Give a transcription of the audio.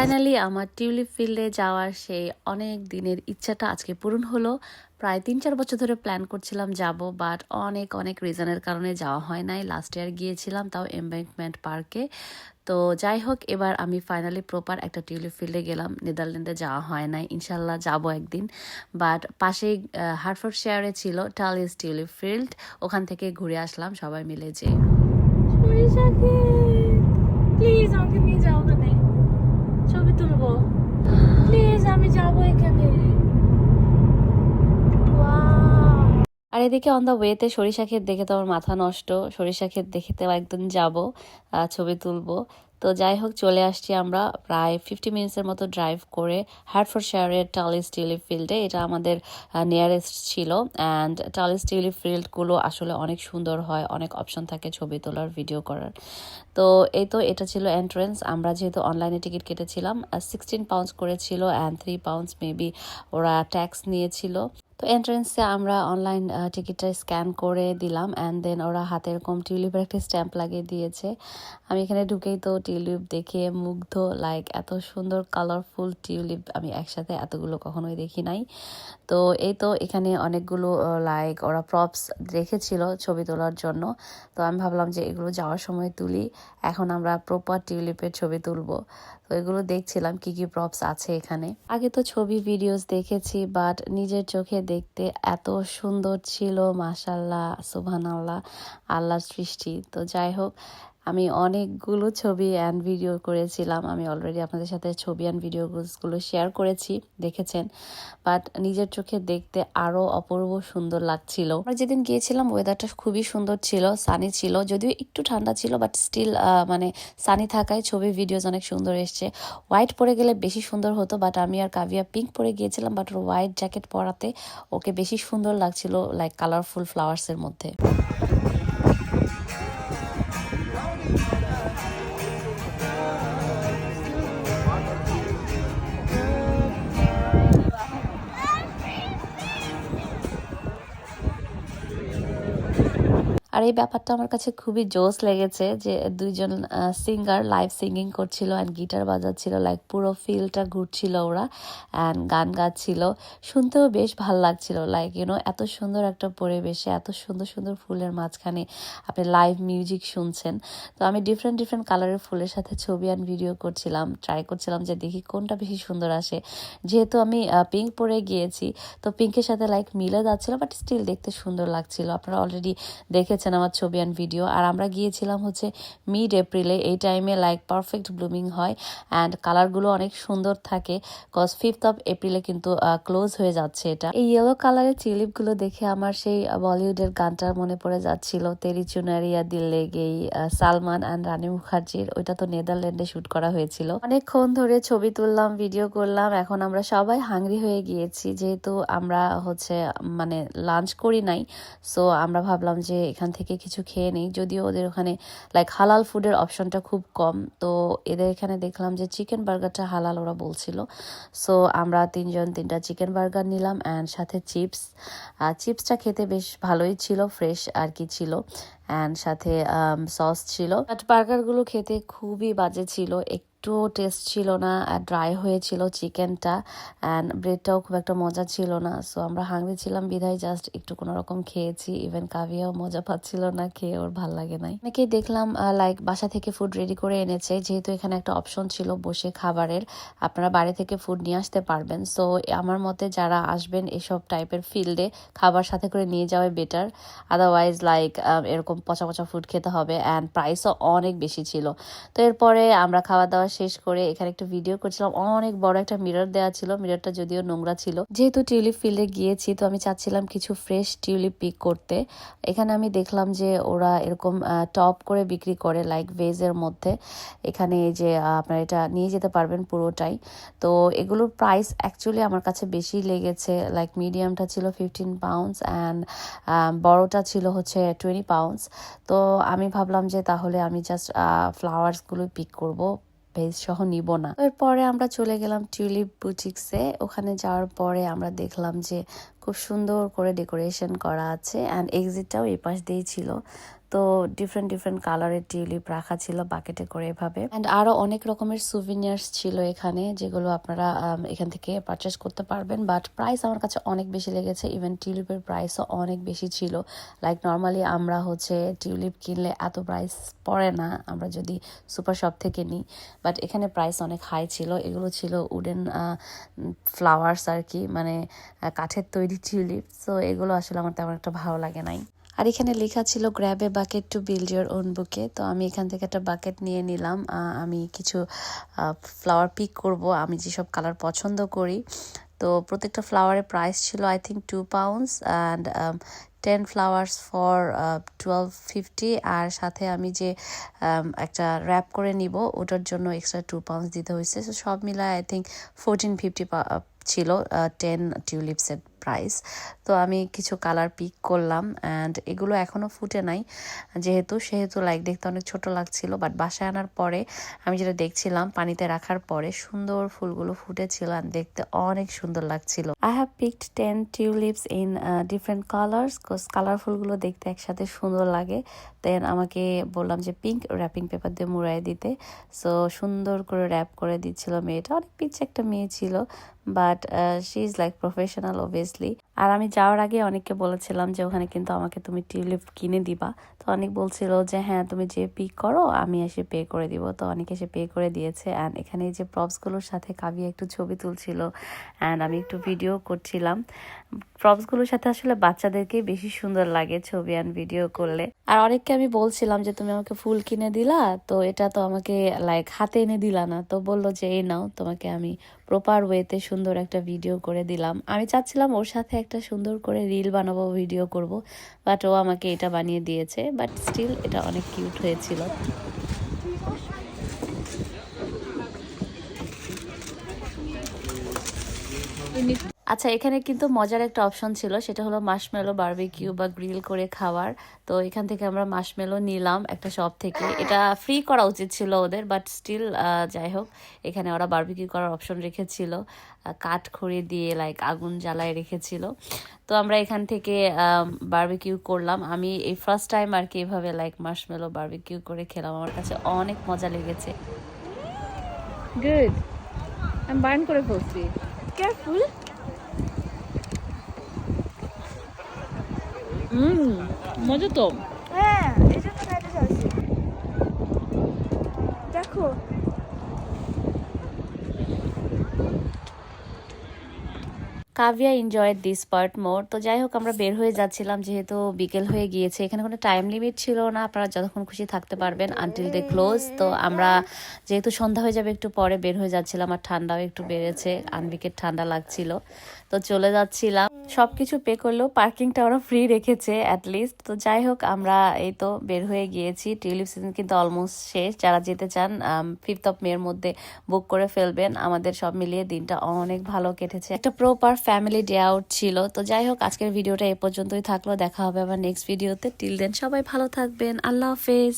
Finally আমার tulip ফিল্ডে যাওয়ার সেই অনেক দিনের ইচ্ছাটা আজকে পূরণ হলো। প্রায় তিন চার বছর ধরে প্ল্যান করছিলাম যাব বাট অনেক অনেক রিজনের কারণে যাওয়া হয় নাই। লাস্ট ইয়ার গিয়েছিলাম তাও এমব্যাঙ্কমেন্ট পার্কে তো যাই হোক, এবার আমি ফাইনালি প্রপার একটা টিউলিপ ফিল্ডে গেলাম। নেদারল্যান্ডে যাওয়া হয় নাই। ইনশাল্লাহ যাব একদিন। বাট পাশেই হার্টফোর্ড শেয়ারে ছিল টালিস টিউলিপ ফিল্ড। ওখান থেকে ঘুরে আসলাম সবাই মিলে যে প্লিজ আমাকে নিয়ে যাও ওখানে। ছবি তুলবো। প্লিজ আমি যাব এখানে। আর এদিকে অন দ্য ওয়েতে সরিষা ক্ষেত দেখে তো আমার মাথা নষ্ট। সরিষা ক্ষেত দেখে তো একদিন যাব ছবি তুলবো। তো যাই হোক, চলে আসছি আমরা প্রায় ফিফটি মিনিটসের মতো ড্রাইভ করে হার্টফোর্ড শেয়ারের টালিস টিউলিপ ফিল্ডে এটা আমাদের নিয়ারেস্ট ছিল অ্যান্ড টালিস টিউলিপ ফিল্ডগুলো আসলে অনেক সুন্দর হয়, অনেক অপশন থাকে ছবি তোলার ভিডিও করার। তো এই তো এটা ছিল এন্ট্রেন্স আমরা যেহেতু অনলাইনে টিকিট কেটেছিলাম সিক্সটিন পাউন্ডস করেছিল অ্যান্ড থ্রি পাউন্ডস মেবি ওরা ট্যাক্স নিয়েছিল। তো এন্ট্রেন্সে আমরা অনলাইন টিকিটটা স্ক্যান করে দিলাম অ্যান্ড দেন ওরা হাতে এরকম টিউলিপের একটা স্ট্যাম্প লাগিয়ে দিয়েছে। আমি এখানে ঢুকেই তো টিউলিপ দেখে মুগ্ধ লাইক এত সুন্দর কালারফুল টিউলিপ আমি একসাথে এতগুলো কখনোই দেখি নাই। তো এই তো এখানে অনেকগুলো লাইক ওরা প্রপস রেখেছিল ছবি তোলার জন্য। তো আমি ভাবলাম যে এগুলো যাওয়ার সময় তুলি, এখন আমরা প্রপার টিউলিপের ছবি তুলবো। তো এগুলো দেখছিলাম কি কি প্রপস আছে এখানে। আগে তো ছবি ভিডিওস দেখেছি বাট নিজের চোখে দেখতে এত সুন্দর ছিল মাসাল্লাহ সুবহান আল্লাহ আল্লাহর সৃষ্টি। তো যাই হোক আমি অনেকগুলো ছবি অ্যান্ড ভিডিও করেছিলাম। আমি অলরেডি আপনাদের সাথে ছবি অ্যান্ড ভিডিওগুলো শেয়ার করেছি, দেখেছেন। বাট নিজের চোখে দেখতে আরও অপূর্ব সুন্দর লাগছিল। আমরা যেদিন গিয়েছিলাম ওয়েদারটা খুবই সুন্দর ছিল সানি ছিল, যদিও একটু ঠান্ডা ছিল বাট স্টিল মানে সানি থাকায় ছবি ভিডিওস অনেক সুন্দর এসছে। হোয়াইট পরে গেলে বেশি সুন্দর হতো বাট আমি আর কাভিয়া পিঙ্ক পরে গিয়েছিলাম বাট ওর হোয়াইট জ্যাকেট পরাতে ওকে বেশি সুন্দর লাগছিল লাইক কালারফুল ফ্লাওয়ার্সের মধ্যে। আর এই ব্যাপারটা আমার কাছে খুবই জোস লেগেছে যে দুইজন সিঙ্গার লাইভ সিঙ্গিং করছিল অ্যান্ড গিটার বাজাচ্ছিল লাইক পুরো ফিলটা ঘুরছিল ওরা অ্যান্ড গান গাচ্ছিল। শুনতেও বেশ ভালো লাগছিল লাইক ইউনো এত সুন্দর একটা পরিবেশে, এত সুন্দর সুন্দর ফুলের মাঝখানে আপনি লাইভ মিউজিক শুনছেন। তো আমি ডিফারেন্ট ডিফারেন্ট কালারের ফুলের সাথে ছবি অ্যান্ড ভিডিও করছিলাম ট্রাই করছিলাম যে দেখি কোনটা বেশি সুন্দর আসে। যেহেতু আমি পিঙ্ক পরে গিয়েছি, তো পিঙ্কের সাথে লাইক মিলে যাচ্ছিল বাট স্টিল দেখতে সুন্দর লাগছিল। আপনারা অলরেডি দেখে দেখেছেন আমার ছবি অ্যান্ড ভিডিও আর আমরা গিয়েছিলাম হচ্ছে মিড এপ্রিলে এই টাইমে লাইক পারফেক্ট ব্লুমিং হয় অ্যান্ড কালারগুলো অনেক সুন্দর থাকে। কজ ফিফথ অফ এপ্রিলে কিন্তু ক্লোজ হয়ে যাচ্ছে এটা। এই ইয়েলো কালারের চিলিপগুলো দেখে আমার সেই বলিউডের গানটা মনে পড়ে যাচ্ছিল। তেরি চুনারিয়া দিল্লে গেই সালমান অ্যান্ড রানী মুখার্জির, ওইটা তো নেদারল্যান্ডে শুট করা হয়েছিল। অনেকক্ষণ ধরে ছবি তুললাম ভিডিও করলাম, এখন আমরা সবাই হাংরি হয়ে গিয়েছি। যেহেতু আমরা হচ্ছে মানে লাঞ্চ করি নাই সো আমরা ভাবলাম যে এখান থেকে কিছু খেয়ে নেই। যদিও ওদের ওখানে লাইক হালাল ফুডের অপশনটা খুব কম। তো এদের এখানে দেখলাম যে চিকেন বার্গারটা হালাল ওরা বলছিল। সো আমরা তিনজন তিনটা চিকেন বার্গার নিলাম অ্যান্ড সাথে চিপস আর চিপসটা খেতে বেশ ভালোই ছিল ফ্রেশ আর কি ছিল। অ্যান্ড সাথে সস ছিল। বাট বার্গারগুলো খেতে খুবই বাজে ছিল। একটুও টেস্ট ছিল না, আর ড্রাই হয়েছিল চিকেনটা অ্যান্ড ব্রেডটাও খুব একটা মজা ছিল না। সো আমরা হাংরি ছিলাম, বিধায় জাস্ট একটু কোনো রকম খেয়েছি ইভেন কাভিয়াও মজা পাচ্ছিল না, খেয়ে ওর ভালো লাগে নাই। অনেকেই দেখলাম লাইক বাসা থেকে ফুড রেডি করে এনেছে, যেহেতু এখানে একটা অপশন ছিল বসে খাবারের, আপনারা বাড়ি থেকে ফুড নিয়ে আসতে পারবেন। সো আমার মতে যারা আসবেন এসব টাইপের ফিল্ডে খাবার সাথে করে নিয়ে যাওয়াই বেটার আদারওয়াইজ লাইক এরকম পচা পচা ফুড খেতে হবে অ্যান্ড প্রাইসও অনেক বেশি ছিল। তো এরপরে আমরা খাওয়া দাওয়া শেষ করে এখানে একটা ভিডিও করছিলাম। অনেক বড় একটা মিরর দেওয়া ছিল। মিররটা যদিও নোংরা ছিল। যেহেতু টিউলিপ ফিল্ডে গিয়েছি, তো আমি চাচ্ছিলাম কিছু ফ্রেশ টিউলিপ পিক করতে। এখানে আমি দেখলাম যে ওরা এরকম টপ করে বিক্রি করে লাইক ভেজের মধ্যে। এখানে যে আপনারা এটা নিয়ে যেতে পারবেন পুরোটাই। তো এগুলোর প্রাইস অ্যাকচুয়ালি আমার কাছে বেশি লেগেছে। লাইক মিডিয়ামটা ছিল ফিফটিন পাউন্ডস অ্যান্ড বড়টা ছিল হচ্ছে টোয়েন্টি পাউন্ডস তো আমি ভাবলাম যে তাহলে আমি জাস্ট ফ্লাওয়ার্সগুলো পিক করব। ভেজ সহ নিব না। এরপরে আমরা চলে গেলাম টিউলিপ বুটিক্সে। ওখানে যাওয়ার পরে আমরা দেখলাম যে খুব সুন্দর করে ডেকোরেশন করা আছে। অ্যান্ড এক্সিটটাও এই পাশ দিয়েই ছিল। তো ডিফারেন্ট ডিফারেন্ট কালারের টিউলিপ রাখা ছিল বাকেটে করে এভাবে। অ্যান্ড আরও অনেক রকমের সুভিনিয়ার্স ছিল এখানে, যেগুলো আপনারা এখান থেকে পারচেস করতে পারবেন। বাট প্রাইস আমার কাছে অনেক বেশি লেগেছে ইভেন টিউলিপের প্রাইসও অনেক বেশি ছিল। লাইক নর্মালি আমরা হচ্ছে টিউলিপ কিনলে এত প্রাইস পড়ে না, আমরা যদি সুপার শপ থেকে নিই। বাট এখানে প্রাইস অনেক হাই ছিল, এগুলো ছিল উডেন ফ্লাওয়ার্স আর কি মানে কাঠের তৈরি টিউলিপ সো এগুলো আসলে আমার তেমন একটা ভালো লাগে নাই। আর এখানে লেখা ছিল grab a bucket to build your own bouquet তো আমি এখান থেকে একটা বাকেট নিয়ে নিলাম। আমি কিছু ফ্লাওয়ার পিক করব। আমি যেসব কালার পছন্দ করি। তো প্রত্যেকটা ফ্লাওয়ারের প্রাইস ছিল I think two pounds and ten flowers for twelve fifty আর সাথে আমি যে um, একটা র্যাপ করে নিব ওটার জন্য এক্সট্রা টু পাউন্ডস দিতে হয়েছে। সো সব মিলায় আই থিঙ্ক ফোরটিন ফিফটি ছিল টেন টিউলিপসের প্রাইস তো আমি কিছু কালার পিক করলাম অ্যান্ড এগুলো এখনও ফুটে নাই। যেহেতু, সেহেতু লাইক দেখতে অনেক ছোট লাগছিল বাট বাসায় আনার পরে আমি যেটা দেখছিলাম পানিতে রাখার পরে সুন্দর ফুলগুলো ফুটেছিল and দেখতে অনেক সুন্দর লাগছিল। I have picked ten tulips in different colours কালারফুলগুলো দেখতে একসাথে সুন্দর লাগে। দেন আমাকে বললাম যে পিঙ্ক র্যাপিং পেপার দিয়ে মুড়াই দিতে। সো সুন্দর করে র্যাপ করে দিচ্ছিল মেয়েটা। অনেক পিচ্ছে একটা মেয়ে ছিল but she is like professional obviously আর আমি যাওয়ার আগে অনেককে বলেছিলাম যে, ওখানে কিন্তু আমাকে তুমি টিউলিপ কিনে দিবা। তো অনেক বলছিল যে হ্যাঁ তুমি যে পিক করো, আমি এসে পে করে দিব। তো অনেক এসে পে করে দিয়েছে। অ্যান্ড এখানে যে প্রপসগুলোর সাথে কাবি একটু ছবি তুলছিল। অ্যান্ড আমি একটু ভিডিও করছিলাম। প্রপসগুলোর সাথে আসলে বাচ্চাদেরকে বেশি সুন্দর লাগে ছবি অ্যান্ড ভিডিও করলে। আর অনেককে আমি বলছিলাম যে, তুমি আমাকে ফুল কিনে দিলা, তো এটা তো আমাকে লাইক হাতে এনে দিলা না। তো বলল যে, এই নাও, তোমাকে আমি প্রপার ওয়েতে সুন্দর একটা ভিডিও করে দিলাম। আমি চাচ্ছিলাম ওর সাথে একটা সুন্দর করে রিল বানাবো ভিডিও করব বাট ও আমাকে এটা বানিয়ে দিয়েছে বাট স্টিল এটা অনেক কিউট হয়েছিল। আচ্ছা এখানে কিন্তু মজার একটা অপশন ছিল, সেটা হলো মাশমেলো বার্বিকিউ বা গ্রিল করে খাওয়ার। তো এখান থেকে আমরা মাশমেলো নিলাম একটা শপ থেকে। এটা ফ্রি করা উচিত ছিল ওদের বাট স্টিল যাই হোক, এখানে ওরা বার্বিকিউ করার অপশন রেখেছিল। কাঠ খড়ি দিয়ে লাইক আগুন জ্বালায় রেখেছিল। তো আমরা এখান থেকে বার্বিকিউ করলাম। আমি এই ফার্স্ট টাইম আর কি এভাবে লাইক মাশমেলো বারবিকিউ করে খেলাম। আমার কাছে অনেক মজা লেগেছে। গুড আমি বার্ন করে ফেলছি কেয়ারফুল হুম মজা তো। হ্যাঁ এই জন্য খাইতে চাচ্ছি দেখো। Kavya enjoyed this part more তো যাই হোক আমরা বের হয়ে যাচ্ছিলাম যেহেতু বিকেল হয়ে গিয়েছে। এখানে কোনো টাইম লিমিট ছিল না আপনারা যতক্ষণ খুশি থাকতে পারবেন আনটিল দে ক্লোজ তো আমরা যেহেতু সন্ধ্যা হয়ে যাবে একটু পরে বের হয়ে যাচ্ছিলাম আর ঠান্ডাও একটু বেড়েছে আনবিকের ঠান্ডা লাগছিল। তো চলে যাচ্ছিলাম। সবকিছু পে করলেও পার্কিংটা ওরা ফ্রি রেখেছে অ্যাটলিস্ট তো যাই হোক, আমরা এই তো বের হয়ে গিয়েছি। টিউলিপ সিজন কিন্তু অলমোস্ট শেষ। যারা যেতে চান ফিফথ অফ মের মধ্যে বুক করে ফেলবেন। আমাদের সব মিলিয়ে দিনটা অনেক ভালো কেটেছে। একটা প্রপার ফ্যামিলি ডে আউট ছিল। তো যাই হোক, আজকের ভিডিওটা এ পর্যন্তই থাকল। দেখা হবে আবার নেক্সট ভিডিওতে টিল দেন সবাই ভালো থাকবেন। আল্লাহ হাফেজ।